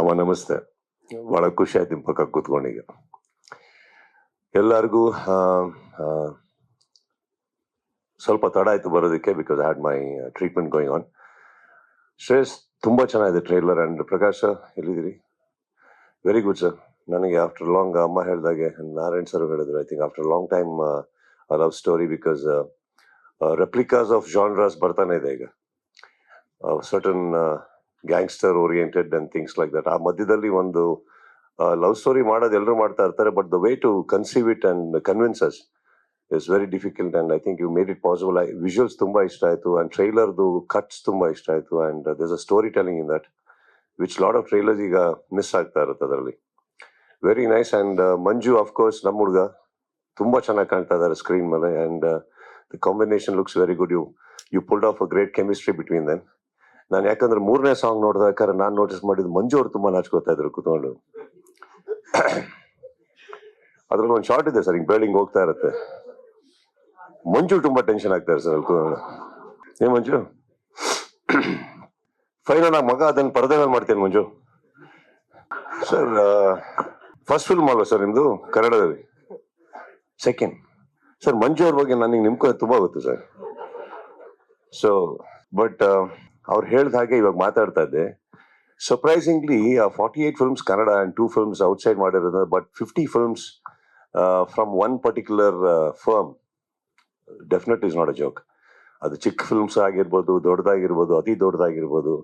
ಅಮ್ಮ, ನಮಸ್ತೆ. ಬಹಳ ಖುಷಿ ಆಯ್ತು ನಿಮ್ಮ ಪಕ್ಕ ಕೂತ್ಕೊಂಡೀಗ ಎಲ್ಲರಿಗೂ ಸ್ವಲ್ಪ ತಡ ಆಯ್ತು ಬರೋದಕ್ಕೆ because had my treatment going on Shreyas, ತುಂಬಾ ಚೆನ್ನಾಗಿದೆ ಟ್ರೈಲರ್ ಅಂಡ್ ಪ್ರಕಾಶ, ಎಲ್ಲಿದ್ದೀರಿ? ವೆರಿ ಗುಡ್ ಸರ್ ನನಗೆ ಆಫ್ಟರ್ ಲಾಂಗ್ ಅಮ್ಮ ಹೇಳಿದಾಗೆ, ನಾರಾಯಣ್ ಸರ್ ಹೇಳಿದ್ರು I think after long time love story because replicas of genres ಬರ್ತಾನೆ ಇದೆ ಈಗ. Certain gangster oriented and things like that ಆ ಮಧ್ಯದಲ್ಲಿ ಒಂದು ಲವ್ ಸ್ಟೋರಿ ಮಾಡೋದು ಎಲ್ಲರೂ ಮಾಡ್ತಾ ಇರ್ತಾರೆ but the way to conceive it and convinces is very difficult and I think you made it possible visuals ತುಂಬಾ ಇಷ್ಟ ಆಯ್ತು ಅಂಡ್ ಟ್ರೈಲರ್ದು ಕಟ್ಸ್ ತುಂಬಾ ಇಷ್ಟ ಆಯಿತು and this a story telling in that which lot of trailers ಈಗ miss ಆಗ್ತಾ ಇರುತ್ತೆ ಅದರಲ್ಲಿ. Very nice and Manju of course ನಮ್ಮ ಹುಡುಗ ತುಂಬಾ ಚೆನ್ನಾಗಿ ಕಾಣ್ತಾ ಇದ್ದಾರೆ ಸ್ಕ್ರೀನ್ ಮೇಲೆ and the combination looks very good you you pulled off a great chemistry between then ನಾನು ಯಾಕಂದ್ರೆ ಮೂರನೇ ಸಾಂಗ್ ನೋಡಿದಾದ್ರೆ ನಾನು ನೋಟಿಸ್ ಮಾಡಿದ್ದು ಮಂಜು ಅವ್ರು ತುಂಬಾ ನಾಚ್ಕೋತಾ ಇದ್ರು ಕುತ್ಕೊಂಡು. ಅದ್ರಲ್ಲಿ ಒಂದು ಶಾರ್ಟ್ ಇದೆ ಸರ್, ಹಿಂಗೆ ಬೇಳಿಂಗ್ ಹೋಗ್ತಾ ಇರುತ್ತೆ. ಮಂಜು ತುಂಬಾ ಟೆನ್ಷನ್ ಆಗ್ತಾರೆ ಸರ್ ಅಲ್ಲಿ ಏ ಮಂಜು? ಫೈನಲ್ ಮಗ ಅದನ್ನ ಪರದೆ ಮೇಲೆ ಮಾಡ್ತೇನೆ ಮಂಜು. ಸರ್ ಫಸ್ಟ್ ಫಿಲ್ಮ್ ಅಲ್ವಾ ಸರ್ ನಿಮ್ದು? ಕನ್ನಡದಲ್ಲಿ. ಸೆಕೆಂಡ್ ಸರ್ ಮಂಜು ಅವ್ರ ಬಗ್ಗೆ ನನಗೆ ನಿಮ್ಗೆ ತುಂಬಾ ಗೊತ್ತು ಸರ್ ಸೊ ಬಟ್ ಅವ್ರು ಹೇಳ್ದ ಹಾಗೆ ಇವಾಗ ಮಾತಾಡ್ತಾ ಇದ್ದೆ. Surprisingly forty eight films Kannada and two films outside ಮಾಡಿರೋದು but fifty films from one particular firm definite is not a joke ಅದು ಚಿಕ್ಕ ಫಿಲ್ಮ್ಸ್ ಆಗಿರ್ಬೋದು, ದೊಡ್ಡದಾಗಿರ್ಬೋದು, ಅತಿ ದೊಡ್ಡದಾಗಿರ್ಬೋದು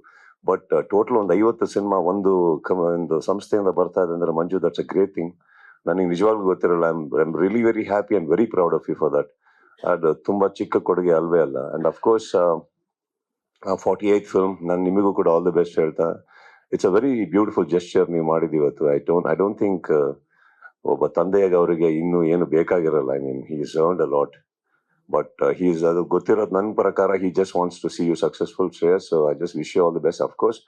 ಬಟ್ ಟೋಟಲ್ ಒಂದು ಐವತ್ತು ಸಿನಿಮಾ ಒಂದು ಒಂದು ಸಂಸ್ಥೆಯಿಂದ ಬರ್ತಾ ಇದೆ ಅಂದ್ರೆ Manju that's a great thing ನನಗೆ ನಿಜವಾಗ್ಲೂ ಗೊತ್ತಿರಲ್ಲ. I am really very happy and very proud of you for that ಅದು ತುಂಬಾ ಚಿಕ್ಕ ಕೊಡುಗೆ ಅಲ್ವೇ ಅಲ್ಲ. And of course forty eight film ನಾನು ನಿಮಗೂ ಕೂಡ ಆಲ್ ದ ಬೆಸ್ಟ್ ಹೇಳ್ತಾ. It's a very beautiful gesture ನೀವು ಮಾಡಿದ್ದು ಇವತ್ತು. I don't I don't think ಒಬ್ಬ ತಂದೆಯಾಗ ಅವರಿಗೆ ಇನ್ನೂ ಏನು ಬೇಕಾಗಿರಲ್ಲ. I mean he is earned a lot but he's ಅದು ಗೊತ್ತಿರೋದು ನನ್ನ ಪ್ರಕಾರ he just wants to see you successful Shreyas. I just wish you all the best of course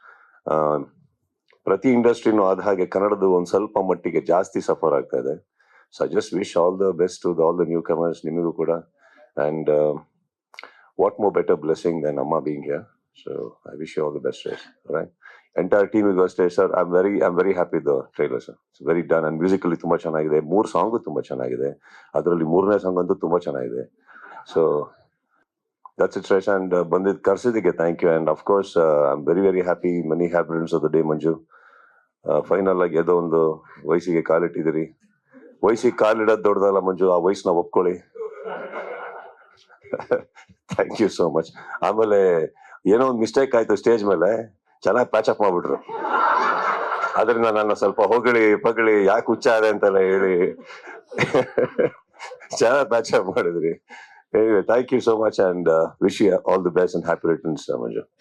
ಪ್ರತಿ ಇಂಡಸ್ಟ್ರಿನೂ ಆದ ಹಾಗೆ ಕನ್ನಡದ ಒಂದು ಸ್ವಲ್ಪ ಮಟ್ಟಿಗೆ ಜಾಸ್ತಿ ಸಫರ್ ಆಗ್ತಾ ಇದೆ so just wish all the best to all the newcomers ನಿಮಗೂ ಕೂಡ. And what more better blessing then ಅಮ್ಮ being here so I wish you all the best Shreyas right entire ಟೀಮಿಗೂ ಅಷ್ಟೇ sir I am very I am very happy the trailer sir it's very done and musically ತುಂಬಾ ಚೆನ್ನಾಗಿದೆ. ಮೂರು song ತುಂಬಾ ಚೆನ್ನಾಗಿದೆ. ಅದರಲ್ಲಿ ಮೂರನೇ song ಅಂತೂ ತುಂಬಾ ಚೆನ್ನಾಗಿದೆ. So that's Shresh, and uh, Bandit Karsidike, thank you and of course I am very very happy money happiness of the day Manju final ಆಗಿ ಏನೋ ಒಂದು ವಯಸ್ಸಿಗೆ ಕಾಲಿಟ್ಟಿದ್ದೀರಿ ವಯಸ್ಸಿಗೆ ಕಾಲಿಡೋದು ದೊಡ್ಡದಲ್ಲ ಮಂಜು ಆ ವಯಸ್ಸನ್ನ ಒಪ್ಕೊಳ್ಳಿ. ಥ್ಯಾಂಕ್ ಯು ಸೋ ಮಚ್ ಆಮೇಲೆ ಏನೋ ಒಂದು ಮಿಸ್ಟೇಕ್ ಆಯ್ತು ಸ್ಟೇಜ್ ಮೇಲೆ ಚೆನ್ನಾಗಿ ಪ್ಯಾಚ್ ಅಪ್ ಮಾಡ್ಬಿಟ್ರು. ಅದರಿಂದ ನನ್ನ ಸ್ವಲ್ಪ ಹೊಗಳಿ ಪಗಳಿ ಯಾಕೆ ಹುಚ್ಚ ಆದೆ ಅಂತೆಲ್ಲ ಹೇಳಿ. ಚೆನ್ನಾಗಿ ಪ್ಯಾಚ್ ಅಪ್ ಮಾಡಿದ್ರಿ. Anyway, thank you so much and uh, wish you all the best and happy returns, Ramanju.